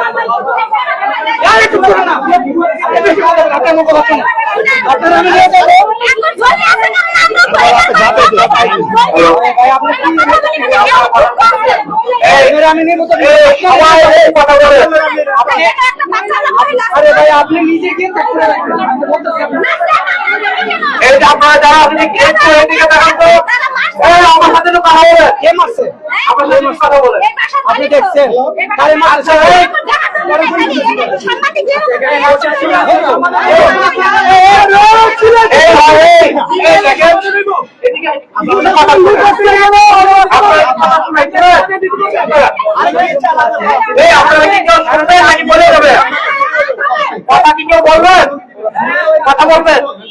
আরে করো আপনার আপনার আরে ভাই আপনি নিজে গিয়ে চেক করে রাখবেন আমি তো বলতেছি আপনি এই যে আপনারা যারা আপনি একটু এদিকে দেখান তো আমার সাথে তো কথা বলে। কে মারছে? সাথে কথা বলে। আপনি দেখছেন? কারে মারছে? বলে যাবে কথা কি কেউ বলবেন? কথা বলবেন?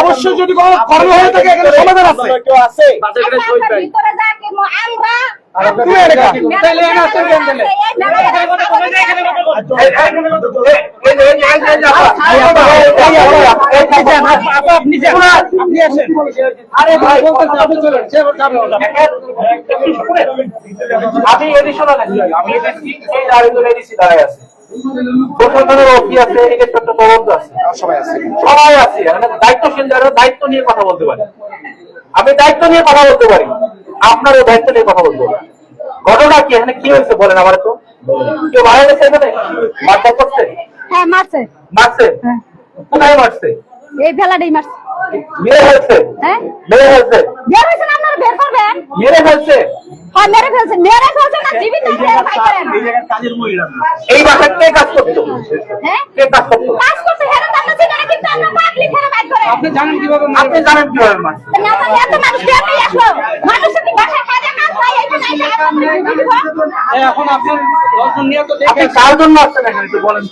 অবশ্যই যদি কোনো কর্ম হয়ে থাকে এখানে সমাধান আছে? আপনি আসেন। আরে ভাই আপনি চলেন সে আমি এডিশন আমি এডিসি দাঁড়িয়ে আছে প্রশাসনের অফিস আছে এদিকে তদন্ত আছে। সবাই আছে। সবাই আছে মানে দায়িত্বশীল যারা দায়িত্ব নিয়ে কথা বলতে পারে। আমি দায়িত্ব নিয়ে কথা বলতে পারি আপনারও দায়িত্ব নিয়ে কথা বলতে পারি। ঘটনা কি এখানে কি হয়েছে বলেন আমার তো? কেউ মারা গেছে এখানে? মারধর করছে? হ্যাঁ মারছে। মারছে? হ্যাঁ। কোথায় মারছে? এই ভেলাটাই মারছে। মেরে ফেলছে। হ্যাঁ? মেরে ফেলছে। বের হয়েছেন আপনারা বের করবেন? মেরে ফেলছে। হ্যাঁ মেরে ফেলছেন মেরে ফেলছেন না জীবিত ভাই করেন। এই বাসায় কে কাজ করতো? হ্যাঁ? কে কাজ করতো? কাজ করতে হেরে তো আমরা চিনি কিন্তু আমরা পাগলি ফেলে বাইর করে। আপনি জানেন কীভাবে আপনি জানেন কীভাবে মারছে না জানি এত মানুষ নিয়ে আসলো? মানুষ যদি বাসায় কাজে কাজ পায় এখানে এসে এখন আপনার দর্শন নিয়ে তো দেখে কার জন্য আসছেন এখানে একটু বলেন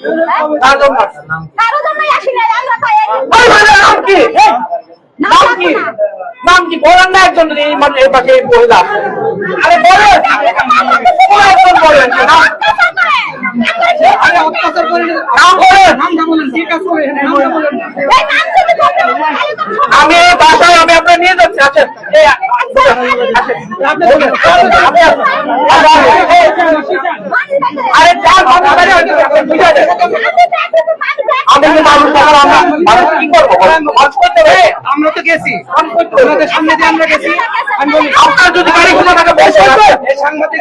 কার জন্য আসছেন? কারও জন্যই আসি না আমরা পাই ওই ভাইয়ের নাম কি? নাম কি? নাম কি? বলেন না একজন এই মানে এই পাশে আরে বলেন একজন বলেন আমি বাসায় আমি আপনার নিয়ে যাচ্ছি আসেন। আরে চার বুঝে। আমি কি মানুষ আমার আমরা মানুষ কি করব তো? মানুষ করতে হবে আমরা তো গেছি ওনাদের সামনে দিয়ে আমরা গেছি আমি বলি আপনার যদি গাড়ি ঘোড়া থাকে বসে সাংবাদিক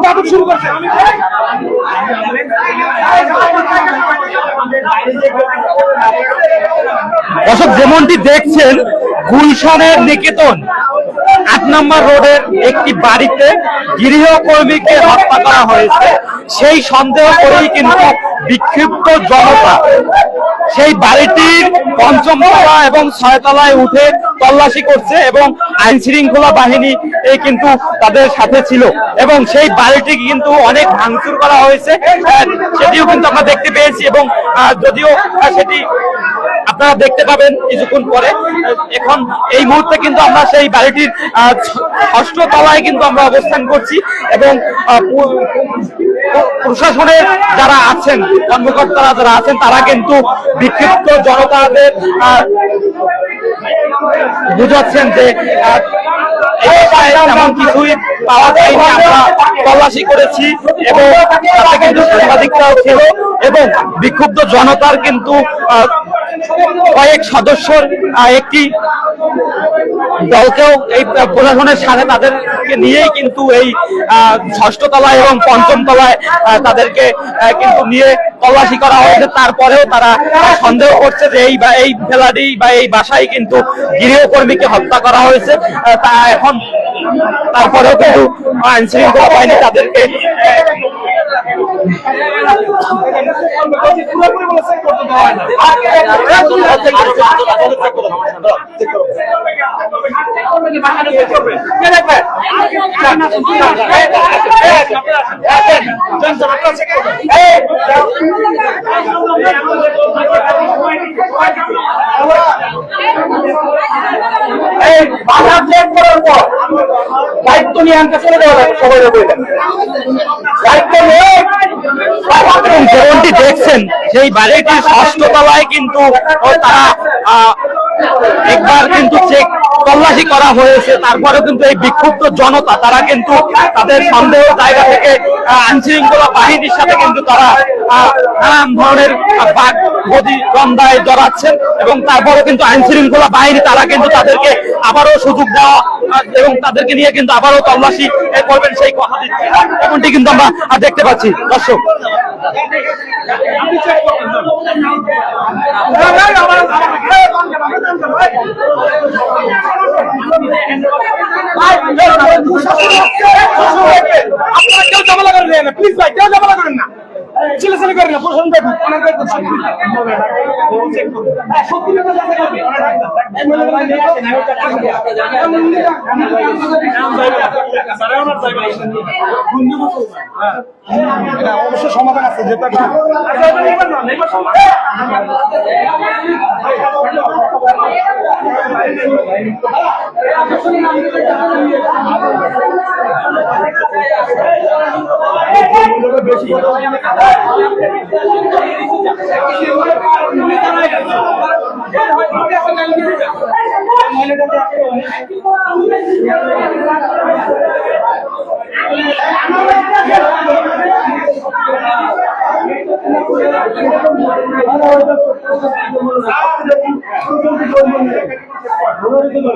আমি যেমনটি দেখছেন, গুলশানের নিকেতন আট নম্বর রোডের একটি বাড়িতে গৃহকর্মীকে হত্যা করা হয়েছে। সেই সন্দেহ করেই কিন্তু বিক্ষিপ্ত জনতা সেই বাড়িটির পঞ্চম তলা এবং ছয় তলায় উঠে তল্লাশি করছে এবং আইন শৃঙ্খলা বাহিনী এই কিন্তু তাদের সাথে ছিল। এবং সেই বাড়িটি কিন্তু অনেক ভাঙচুর করা হয়েছে। সেটিও কিন্তু আমরা দেখতে পেয়েছি এবং যদিও সেটি আপনারা দেখতে পাবেন কিছুক্ষণ পরে। এখন এই মুহূর্তে কিন্তু আমরা সেই বাড়িটির ষষ্ঠ তলায় কিন্তু আমরা অবস্থান করছি এবং প্রশাসনের যারা আছেন, কর্মকর্তারা যারা আছেন, তারা কিন্তু বিক্ষিপ্ত জনতাদের বুঝাচ্ছেন যে কিছুই পাওয়া যায়নি। আমরা তল্লাশি করেছি এবং তাতে কিন্তু সাংবাদিকরাও ছিল এবং বিক্ষুব্ধ জনতার কিন্তু কয়েক সদস্যর একটি দলকেও এই প্রশাসনের সাথে তাদেরকে নিয়েই কিন্তু এই ষষ্ঠ তলায় এবং পঞ্চম তলায় তাদেরকে কিন্তু নিয়ে তল্লাশি করা হয়েছে। তারপরেও তারা সন্দেহ করছে যে এই বা, এই ফেলাডি বা এই বাসায় কিন্তু গৃহকর্মীকে হত্যা করা হয়েছে। তা এখন তারপরেও কিন্তু আইন শৃঙ্খলা বাহিনী তাদেরকে এই বাধা চেক পর দায়িত্ব নিয়ে আনতে চলে লাগে সবাই দায়িত্ব নিয়ে যেমনটি দেখছেন, সেই ষষ্ঠ তলায় কিন্তু একবার কিন্তু চেক তল্লাশি করা হয়েছে কিন্তু এই বিক্ষুব্ধ জনতা, তারা কিন্তু তাদের সন্দেহ জায়গা থেকে আইন শৃঙ্খলা বাহিনীর সাথে কিন্তু তারা নানান ধরনের জড়াচ্ছেন এবং তারপরেও কিন্তু আইন শৃঙ্খলা বাহিনী, তারা কিন্তু তাদেরকে আবারও সুযোগ দেওয়া এবং তাদেরকে নিয়ে কিন্তু আবারও তল্লাশি করবেন সেই কথা এমনটি কিন্তু আমরা আহ, দেখতে পাচ্ছি। দর্শক। আপনারা কেউ ঝামেলা করেন না প্লিজ ভাই কেউ ঝামেলা করেন না। ছেলে ছেলে করেন না প্রশাসন দেখুন অনেক অবশ্য সমাধান আছে যেটা বেশি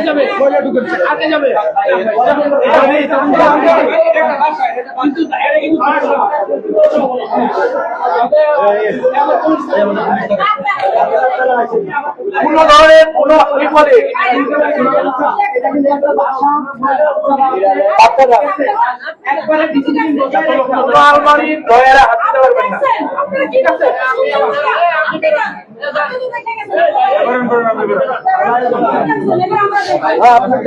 যাবে। আগে যাবে। কিন্তু কোন ধরনের কোন বিপদে আলমারি হাত পারবেন না ঠিক আছে আমরা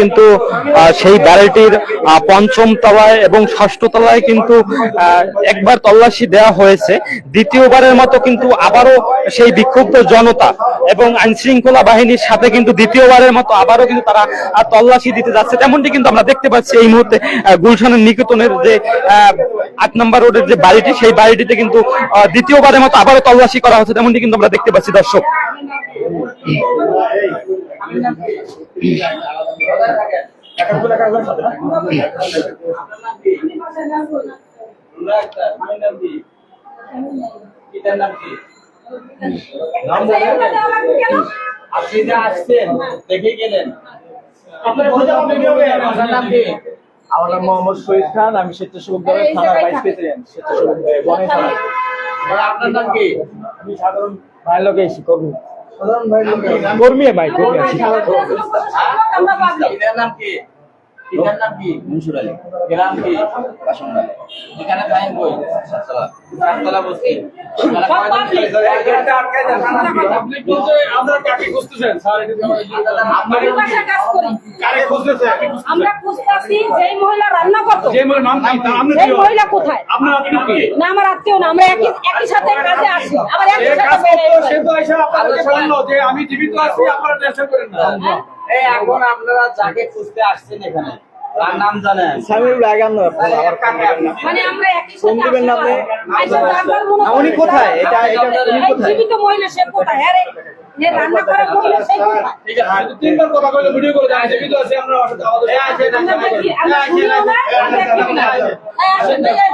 কিন্তু সেই বাড়িটির পঞ্চম তলায় এবং ষষ্ঠ তলায় কিন্তু একবার তল্লাশি দেওয়া হয়েছে। দ্বিতীয়বারের মতো কিন্তু আবারও সেই বিক্ষুব্ধ জনতা এবং আইন শৃঙ্খলা বাহিনীর সাথে কিন্তু দ্বিতীয়বারের মতো আবারও কিন্তু তারা তল্লাশি দিতে যাচ্ছে। তেমনটি কিন্তু আমরা দেখতে পাচ্ছি এই মুহূর্তে গুলশানের নিকেতনের যে আট নম্বর রোডের যে বাড়িটি সেই বাড়িটিতে কিন্তু আহ, দ্বিতীয়বারের মতো আবারও তল্লাশি করা হচ্ছে তেমনটি কিন্তু আমরা দেখতে পাচ্ছি দর্শক। আপনি যে আসছেন দেখে গেলেন। আমার নাম মোহাম্মদ শহীদ খান আমি স্বেচ্ছাসেবক দলের থানার ভাইস প্রেসিডেন্ট স্বেচ্ছাসেবক বনে থানা আপনার নাম কি? আমি সাধারণ ভাইয়ের লোকে এসেছি কর্মী। সাধারণ ভাইয়ের লোকে কর্মী ভাই কর্মী আছি। নাম কি? এটার নাম কি? মনসুর আলী। গ্রাম কি? বাসনগাঁ এখানে ফাইন বই সাততলা। সাততলা বসতি। এখানে কয়জন আপনি বলতে আমরা কাকে খুঁজতেছেন? স্যার আমি বাসায় আমরা খুঁজতেছি যেই মহিলা রান্না করতো। যে মোর নাম কি? তার আপনি মহিলা কোথায়? আপনার আত্মীয় কি? না আমার আত্মীয় না। আমরা একই একই সাথে কাজে আসি আবার একই সাথে। সে তো এসে বলল যে আমি জীবিত আছি আপনারা টেনশন করেন না। এখন আপনারা যাকে খুঁজতে আসছেন এখানে তার নাম জানেন? সামিরুল আগাম না। মানে আমরা একই সাথে দিবেন না আপনি? আইসা তারপর মনে না, উনি কোথায়? এটা এটা উনি কোথায়? জীবিত মহিলা সে কোথায়? আরে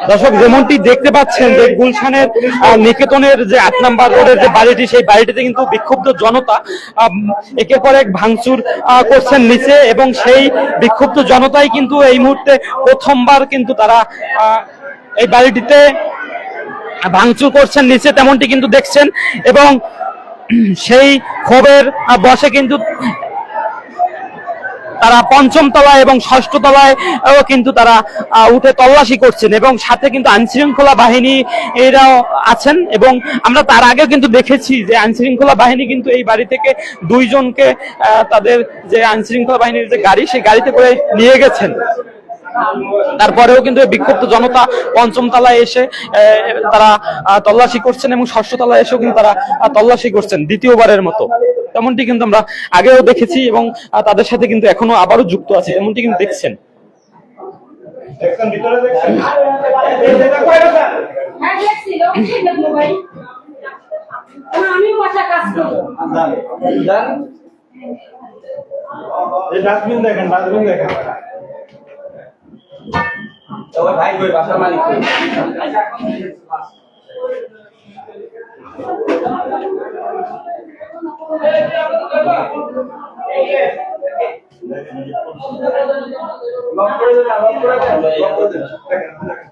দর্শক যেমনটি দেখতে পাচ্ছেন যে গুলশানের নিকেতনের যে আট নাম্বার রোডের যে বাড়িটি সেই বাড়িটিতে কিন্তু বিক্ষুব্ধ জনতা একের পর এক ভাঙচুর করছেন নিচে এবং সেই বিক্ষুব্ধ জনতাই কিন্তু এই মুহূর্তে প্রথমবার কিন্তু তারা এই বাড়িটিতে ভাঙচুর করছেন নিচে তেমনটি কিন্তু দেখছেন এবং সেই ক্ষোভের বসে কিন্তু তারা পঞ্চম তলায় এবং ষষ্ঠ তলায় কিন্তু তারা উঠে তল্লাশি করছেন এবং সাথে কিন্তু আইনশৃঙ্খলা বাহিনী এরাও আছেন এবং আমরা তার আগেও কিন্তু দেখেছি যে আইনশৃঙ্খলা বাহিনী কিন্তু এই বাড়ি থেকে দুইজনকে তাদের যে আইনশৃঙ্খলা বাহিনীর যে গাড়ি, সেই গাড়িতে করে নিয়ে গেছেন। তারপরেও কিন্তু বিক্ষুব্ধ জনতা পঞ্চম তলায় এসে আহ, তারা তল্লাশি করছেন এবং ষষ্ঠ তলায় এসেও কিন্তু তারা তল্লাশি করছেন দ্বিতীয়বারের মতো। তেমনটি কিন্তু আমরা আগেও দেখেছি এবং তাদের সাথে কিন্তু এখনও আবারও যুক্ত আছে তেমনটি কিন্তু দেখছেন। হ্যাঁ আমিও কাজ ডাস্টবিন দেখেন ডাস্টবিন দেখেন। ওই ভাই কই বাসার মালিক। কই লক করে দেন লক করে দেন লক করে দেন।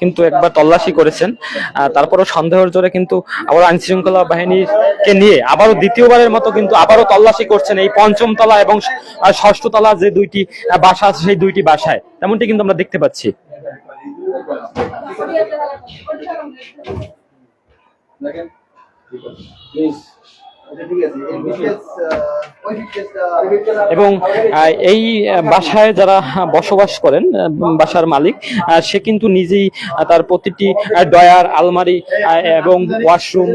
কিন্তু একবার তল্লাশি করেছেন। তারপরও সন্দেহের জোরে কিন্তু আবার আইন শৃঙ্খলা বাহিনীকে নিয়ে আবারও দ্বিতীয়বারের মতো কিন্তু আবারও তল্লাশি করছেন এই পঞ্চম তলা এবং ষষ্ঠ তলা যে দুইটি বাসা আছে সেই দুইটি বাসায়। তেমনটি কিন্তু আমরা দেখতে পাচ্ছি। প্লিজ এবং এই বাসায় যারা বসবাস করেন বাসার মালিক সে কিন্তু নিজেই তার প্রতিটি ডয়ার আলমারি এবং ওয়াশরুম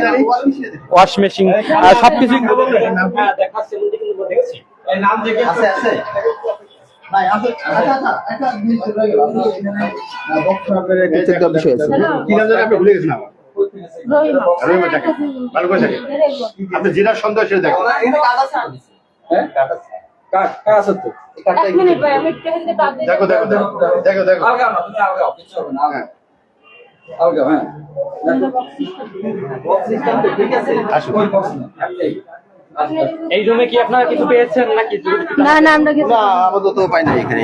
জানি? ওয়াশ মেশিন সবকিছু এই আছে আছে। ভাই আছে আচ্ছা আচ্ছা বিষয় আছে। আপনি যেটা সন্দেহ সেটা দেখেন। হ্যাঁ? দেখো দেখো দেখো। দেখো হ্যাঁ। হ্যাঁ এই রুমে কি আপনারা কিছু পেয়েছেন নাকি? না না আমরা কিছু না আমাদের তো পাই না এখানে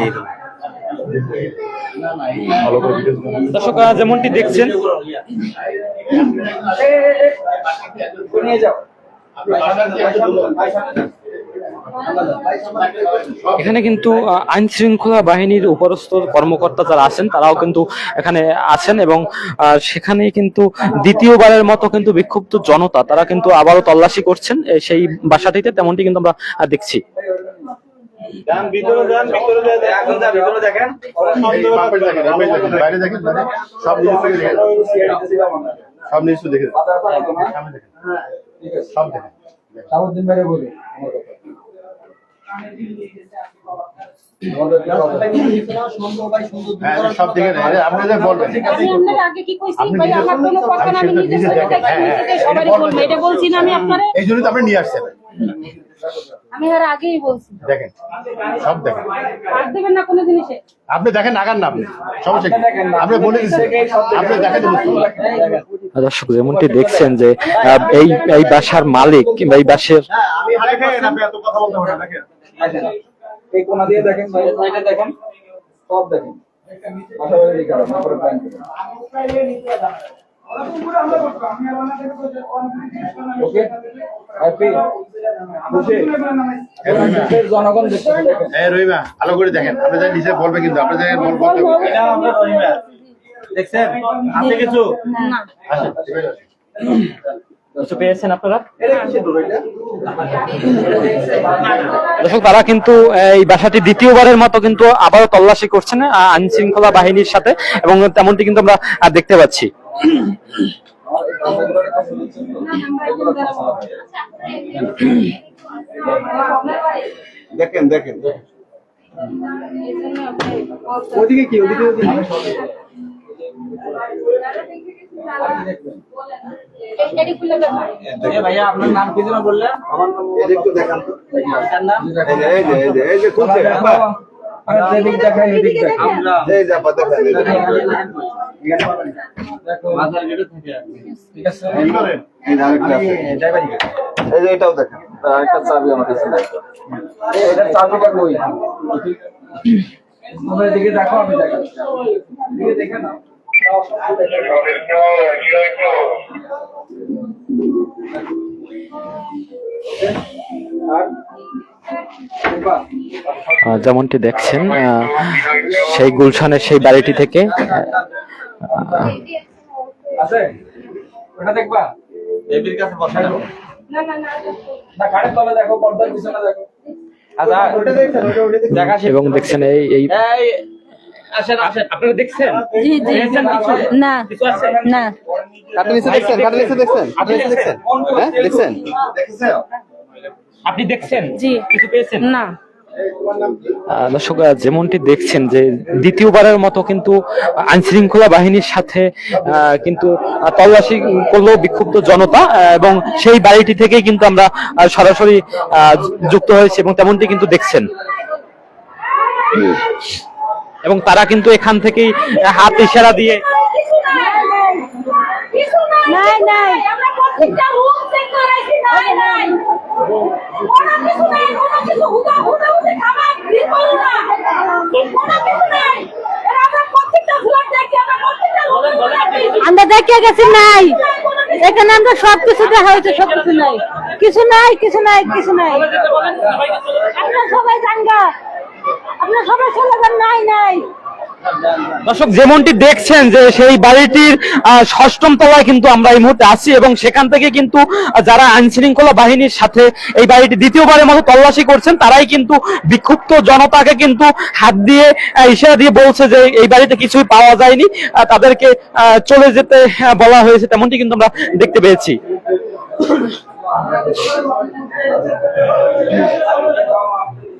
দর্শক যেমনটি দেখছেন, এখানে কিন্তু আইন শৃঙ্খলা বাহিনীর উপরস্থ কর্মকর্তা যারা আছেন, তারাও কিন্তু এখানে আছেন এবং সেখানে কিন্তু দ্বিতীয়বারের মতো কিন্তু বিক্ষুব্ধ জনতা, তারা কিন্তু আবারও তল্লাশি করছেন সেই বাসাটিতে, তেমনটি কিন্তু আমরা দেখছি। যান ভিতরে যান ভিতরে যান এখন যান ভিতরে দেখেন। দেখেন এই পাশে দেখেন, বাইরে দেখেন। সব নিউজ থেকে দেখেন। সব নিউজ দেখে দেখেন। সব দেখেন। সামুদ্দিন বাইরে বলি হ্যাঁ আমার কথা হ্যাঁ, হ্যাঁ, এই জন্যই তো আপনি নিয়ে আসছেন। আমি আর আগেই বলছি। দেখেন সব দেখেন। আর দেবেন না কোনো জিনিসে। আপনি দেখেন নাগান না আপনি। সমস্যা কি? আপনি বলে দিচ্ছেন। আপনি দেখেন দর্শক যেমনটি দেখছেন যে এই এই বাসার মালিক কিংবা এই বাসের আমি দেখেন আপনি এত কথা বলতে পারেন দেখেন দেখেন। এই কোনা দিয়ে দেখেন দেখেন সব দেখেন। ভালো করে দেখেন। আপনি যা নিচে বলবে কিন্তু আপনি যা দেখছেন? কিছু? পেয়েছেন আপনারা? দর্শক তারা কিন্তু এই বাসাটি দ্বিতীয়বারের মতো কিন্তু আবারও তল্লাশি করছেন আইন শৃঙ্খলা বাহিনীর সাথে এবং তেমনটি কিন্তু আমরা দেখতে পাচ্ছি। আমার। দেখেন দেখেন। ওদিকে কি ওদিকে ভাইয়া আপনার নাম কি যেন বললেন? এদিক তো দেখান তো। এই যে এই যে এই যে খুলছে আরে এদিক দেখাই এদিক দেখাই আমরা এই যে আপা দেখেন এই যে। দেখো মাথার ভিতর থেকে ঠিক আছে কি করেন? এই যে আরেকটা আছে। এই যে এটাও দেখেন আরেকটা চাবি আমার কাছে এটা চাবিটা কই তোমরা এদিকে দেখো আমি দেখো এদিকে দেখে নাও আর দেখবা আহ, যেমনটি দেখছেন আহ, সেই গুলশানের সেই বাড়িটি থেকে আহ, আছে ওটা দেখবা এবির কাছে বসা যাব না না না না। খাটের তলে দেখো পর্দার পিছনে দেখো। দেখা শেষ এবং দেখছেন এই এই আপনারা দেখছেন? জি জি। না। কিছু আছে? না। কাটে নিচে দেখছেন কাটে নিচে দেখছেন হ্যাঁ দেখছেন? দেখছেন? আপনি দেখছেন? জি। কিছু পেয়েছেন? না। দর্শক যেমনটি দেখছেন যে দ্বিতীয়বারের মতো কিন্তু আইন শৃঙ্খলা বাহিনীর সাথে আহ, কিন্তু তল্লাশি করল বিক্ষুব্ধ জনতা এবং সেই বাড়িটি থেকেই কিন্তু আমরা সরাসরি যুক্ত হয়েছি এবং তেমনটি কিন্তু দেখছেন। এবং তারা কিন্তু এখান থেকেই হাত ইশারা দিয়ে নাই নাই। আমরা দেখি গেছি নাই। এখানে আমরা সব কিছু দেখা হয়েছে সব কিছু নাই। কিছু নাই কিছু নাই কিছু নাই। আপনার সবাই জানগা আপনার সবাই চলে যান, নাই নাই। দর্শক যেমনটি দেখছেন যে সেই বাড়িটির ষষ্ঠম তলায় কিন্তু আমরা এই মুহূর্তে আছি এবং সেখান থেকে কিন্তু যারা আইন শৃঙ্খলা বাহিনীর সাথে এই বাড়িটি দ্বিতীয়বারের মতো তল্লাশি করছেন তারাই কিন্তু বিক্ষুব্ধ জনতাকে কিন্তু হাত দিয়ে ইশারা দিয়ে বলছে যে এই বাড়িতে কিছুই পাওয়া যায়নি তাদেরকে চলে যেতে বলা হয়েছে তেমনটি কিন্তু আমরা দেখতে পেয়েছি।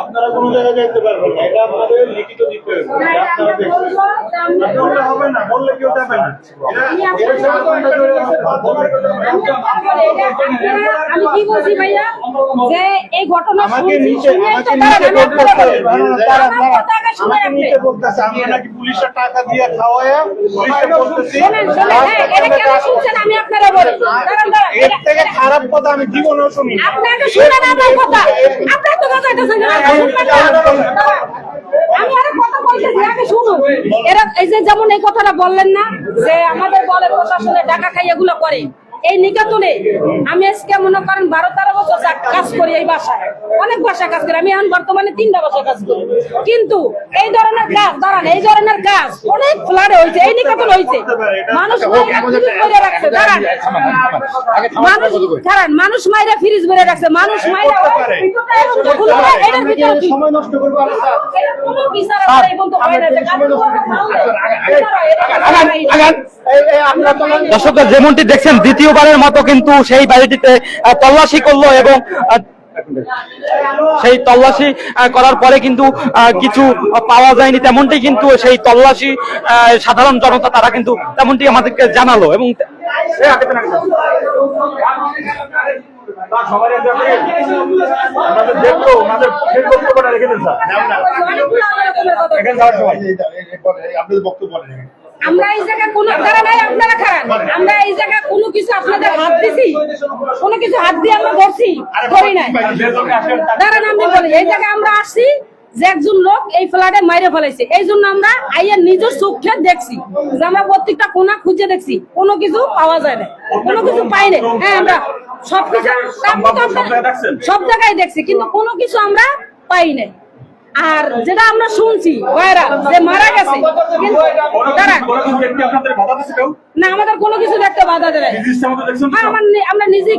আপনারা কোনো জায়গায় যেতে পারবেন না। এটা আপনাদের লিখিত দিতে হবে আপনারা না বললে কেউ যাবে না। আমি কি বলছি ভাইয়া? যে এই ঘটনা আমাকে নিচে আমাকে নিচে তারা বলতেছে আমার কথা শুনে আমাকে নিচে বলতেছে আমরা নাকি পুলিশের টাকা দিয়ে খাওয়ায়? বলতেছি হ্যাঁ, আমি আপনারা বলি। এর থেকে খারাপ কথা আমি জীবনেও শুনি আপনাকে আমার কথা। আপনার তো কথা এরা এই যে যেমন এই কথাটা বললেন না, যে আমাদের বলে প্রশাসনে টাকা খাই এগুলো করে। এই নিকাতনে আমি আজকে মনে করেন বারো তেরো বছর কাজ করি এই বাসায় অনেক বাসায় কাজ করি আমি এখন বর্তমানে তিনটা বাসায় কাজ করি কিন্তু এই ধরনের কাজ দাঁড়ান এই ধরনের কাজ অনেক ফ্লাডে হয়েছে এই নিকাতন হয়েছে মানুষ মাইরা ফ্রিজ ভরে রাখছে দাঁড়ান মানুষ দাঁড়ান মানুষ মাইরা ফ্রিজ ভরে রাখছে মানুষ মাইরা এটার ভিতরে সময় নষ্ট করব কোনো বিচার হয় দর্শকরা যেমনটি দেখছেন দ্বিতীয়বারের মতো কিন্তু সেই বাড়িটিতে তল্লাশি করল এবং সেই তল্লাশি করার পরে কিন্তু কিছু পাওয়া যায়নি তেমনটি কিন্তু সেই তল্লাশি সাধারণ জনতা তারা কিন্তু তেমনটি আমাদেরকে জানালো এবং আমরা এই জায়গায় নাই, আপনারা আমরা এই কোনো কিছু আপনাদের হাত দিছি? কোনো কিছু হাত দিয়ে আমরা ধরি নাই। দাঁড়ান আমি বলি এই জায়গায় আমরা আসছি যে একজন লোক এই ফ্ল্যাটে মাইরে ফেলাইছে। এই জন্য আমরা আইয়ের নিজের চোখে দেখছি যে আমরা প্রত্যেকটা কোনা খুঁজে দেখছি। কোনো কিছু পাওয়া যায় না। কোনো কিছু পাই না। হ্যাঁ আমরা সবকিছু সব জায়গায় দেখছি কিন্তু কোনো কিছু আমরা পাই নাই। আর যেটা আমরা শুনছি ওয়ারা যে মারা গেছে না আমাদের কোনো কিছু দেখতে বাধা দেয় হ্যাঁ, আমরা নিজে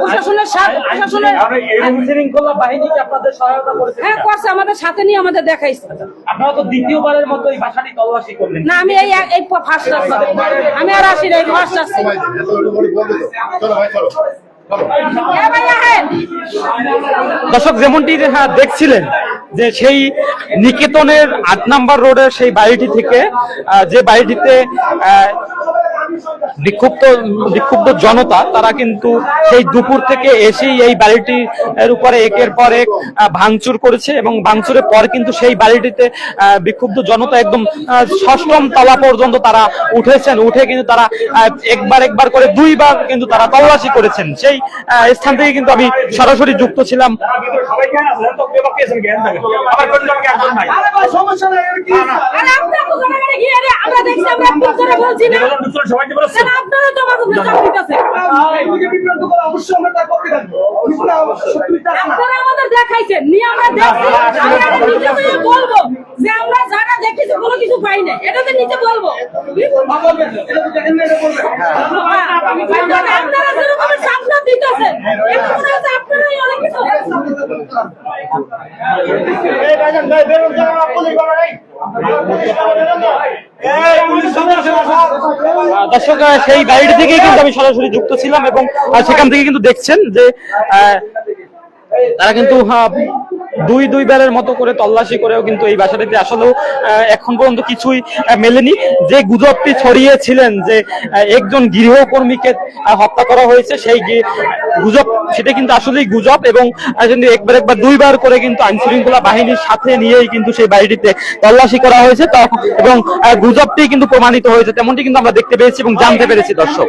প্রশাসনের সাথে প্রশাসনের সহায়তা করেছে হ্যাঁ করছে আমাদের সাথে নিয়ে আমাদের দেখাইছে। আপনারা তো দ্বিতীয়বারের মতো এই বাসাটি তল্লাশি করলেন। না আমি এই এই ফার্স্ট আসছি আমি আর আসি না এই ফার্স্ট আসছি দর্শক যেমনটি হ্যাঁ, দেখছিলেন যে সেই নিকেতনের আট নাম্বার রোডের সেই বাড়িটি থেকে যে বাড়িটিতে বিক্ষুব্ধ বিক্ষুব্ধ জনতা তারা কিন্তু সেই দুপুর থেকে এসেই এই বাড়িটি এর উপরে একের পর এক ভাঙচুর করেছে এবং ভাঙচুরের পর কিন্তু সেই বাড়িটিতে বিক্ষুব্ধ জনতা একদম ষষ্ঠম তলা পর্যন্ত তারা উঠেছেন। উঠে কিন্তু তারা একবার একবার করে দুইবার কিন্তু তারা তল্লাশি করেছেন। সেই স্থান থেকে কিন্তু আমি সরাসরি যুক্ত ছিলাম। আরে আপনারা আমরা না তো আমাদের দেখাইছেন নিয়ে আমরা দেখছি আমরা এটা বলব যে আমরা যারা দেখেছি কোনো কিছু পাই না এটা তো নিচে বলব আপনারা যেরকম সামনে দিতেছেন এটা মনে হচ্ছে আপনারাই অনেক কিছু দর্শক সেই গাড়িটি থেকেই কিন্তু আমি সরাসরি যুক্ত ছিলাম এবং সেখান থেকে কিন্তু দেখছেন যে তারা কিন্তু আহ, দুই দুইবারের মতো করে তল্লাশি করেও কিন্তু এই বাসাটিতে আসলেও এখন পর্যন্ত কিছুই মেলেনি। যে গুজবটি ছড়িয়েছিলেন যে একজন গৃহকর্মীকে হত্যা করা হয়েছে সেই গুজব সেটা কিন্তু আসলেই গুজব এবং একবার একবার দুইবার করে কিন্তু আইন শৃঙ্খলা বাহিনীর সাথে নিয়েই কিন্তু সেই বাড়িটিতে তল্লাশি করা হয়েছে। এবং গুজবটি কিন্তু প্রমাণিত হয়েছে। তেমনটি কিন্তু আমরা দেখতে পেয়েছি এবং জানতে পেরেছি দর্শক।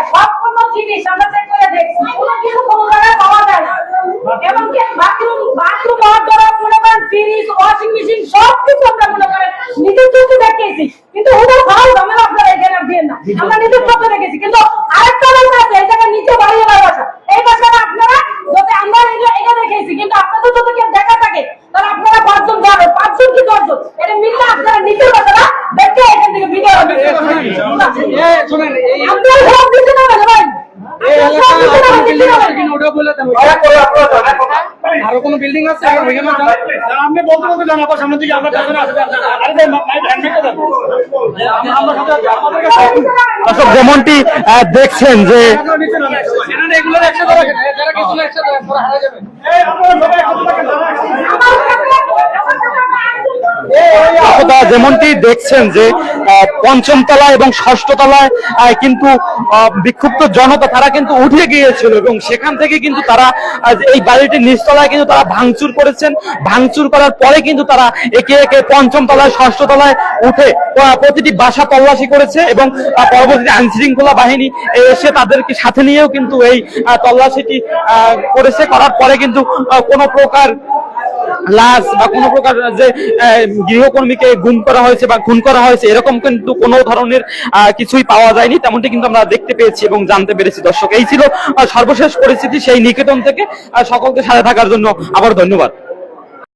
কোনো জিনিস আমরা চেক করে দেখছি। কোনো কিছু কোনো জায়গায় পাওয়া যায় না। এমনকি বাথরুম বাথরুম নিজের চোখে দেখেছি। কিন্তু আপনারা এখানে দিয়ে না। আমরা নিজের চোখে দেখেছি কিন্তু আরেকটা লোক আছে এই জায়গায় নিচে বাড়ি ওনার বাসা এই বাসাটা আপনারা যদি আমরা এটা- এটা দেখেছি কিন্তু আপনাদের যদি কেউ দেখা থাকে তাহলে আপনারা পাঁচজন যাবে পাঁচজন কি দশজন এটা মিললে আপনারা নিচের বাসাটা দেখে এখান থেকে ভিডিও আপনারা সব দিতে না ভাই আপনারা সব দিতে না দিতে না আরও কোনো বিল্ডিং আছে আপনি বলতে বলতে জান আপনার সামনে দিকে আমরা যেমনটি দেখছেন যে নিচে নামে এগুলো একসাথে যারা কিছু একসাথে হারা যাবে এই আপনারা সবাই একসাথে থাকেন আমার কাছে আমার কাছে কথা যেমনটি দেখছেন যে আহ, পঞ্চম তলায় এবং ষষ্ঠ তলায় কিন্তু বিক্ষুব্ধ জনতা তারা কিন্তু উঠে গিয়েছিল এবং সেখান থেকে কিন্তু তারা এই বাড়িটির নিচতলায় কিন্তু তারা ভাঙচুর করেছেন। ভাঙচুর করার পরে কিন্তু তারা একে একে পঞ্চম তলায় ষষ্ঠ তলায় উঠে প্রতিটি বাসা তল্লাশি করেছে এবং পরবর্তীতে আইন শৃঙ্খলা বাহিনী এসে তাদেরকে সাথে নিয়েও কিন্তু এই তল্লাশিটি করেছে। করার পরে কিন্তু কোনো প্রকার লাশ বা কোনো প্রকার যে গৃহকর্মীকে গুম করা হয়েছে বা খুন করা হয়েছে, এরকম কিন্তু কোনো ধরনের কিছুই পাওয়া যায়নি। তেমনটি কিন্তু আমরা দেখতে পেয়েছি এবং জানতে পেরেছি। দর্শক, এই ছিল সর্বশেষ পরিস্থিতি। সেই নিকেতন থেকে সকলকে সাথে থাকার জন্য আবার ধন্যবাদ।